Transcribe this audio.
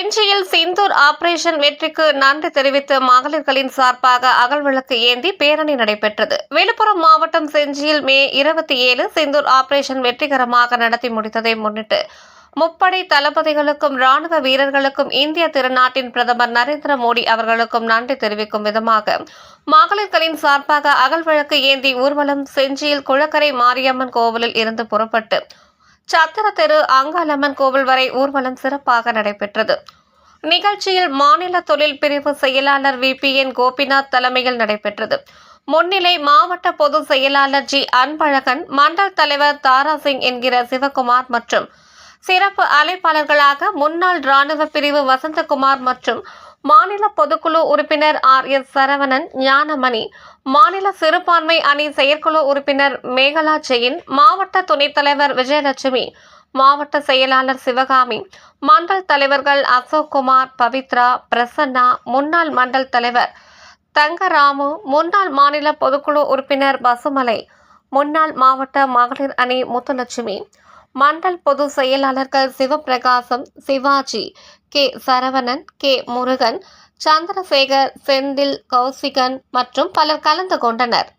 செஞ்சியில் Sindoor operation வெற்றிக்கு நன்றி தெரிவித்து மகளிர்களின் சார்பாக அகல்விளக்கு ஏந்தி பேரணி நடைபெற்றது. விழுப்புரம் மாவட்டம் செஞ்சியில் மே இருபத்தி ஏழு சிந்தூர் ஆபரேஷன் வெற்றிகரமாக நடத்தி முடித்ததை முன்னிட்டு முப்படை தளபதிகளுக்கும் ராணுவ வீரர்களுக்கும் இந்திய திருநாட்டின் பிரதமர் நரேந்திர மோடி அவர்களுக்கும் நன்றி தெரிவிக்கும் விதமாக மகளிர்களின் சார்பாக அகல்விளக்கு ஏந்தி ஊர்வலம் செஞ்சியில் குளக்கரை மாரியம்மன் கோவிலில் இருந்து புறப்பட்டு சத்திர தெரு அங்காளம்மன் கோவில் வரை ஊர்வலம் சிறப்பாக நடைபெற்றது. நிகழ்ச்சியில் மாநில தொழில் பிரிவு செயலாளர் வி. பி. என். கோபிநாத் தலைமையில் நடைபெற்றது. முன்னிலை மாவட்ட பொது செயலாளர் ஜி. அன்பழகன் மண்டல் தலைவர் தாராசிங் என்கிற சிவகுமார் மற்றும் சிறப்பு அழைப்பாளர்களாக முன்னாள் ராணுவ பிரிவு வசந்தகுமார் மற்றும் மாநில பொதுக்குழு உறுப்பினர் ஆர் எஸ் சரவணன் ஞானமணி மாநில சிறுபான்மை அணி செயற்குழு உறுப்பினர் மேகலா ஜெயின் மாவட்ட துணைத் தலைவர் விஜயலட்சுமி மாவட்ட செயலாளர் சிவகாமி மண்டல் தலைவர்கள் அசோக்குமார் பவித்ரா பிரசன்னா முன்னாள் மண்டல் தலைவர் தங்கராமு முன்னாள் மாநில பொதுக்குழு உறுப்பினர் பசுமலை முன்னாள் மாவட்ட மகளிர் அணி முத்துலட்சுமி மண்டல் பொது செயலாளர்கள் சிவபிரகாசம் சிவாஜி கே. சரவணன் கே. முருகன் சந்திரசேகர் செந்தில் கௌசிகன் மற்றும் பலர் கலந்து கொண்டனர்.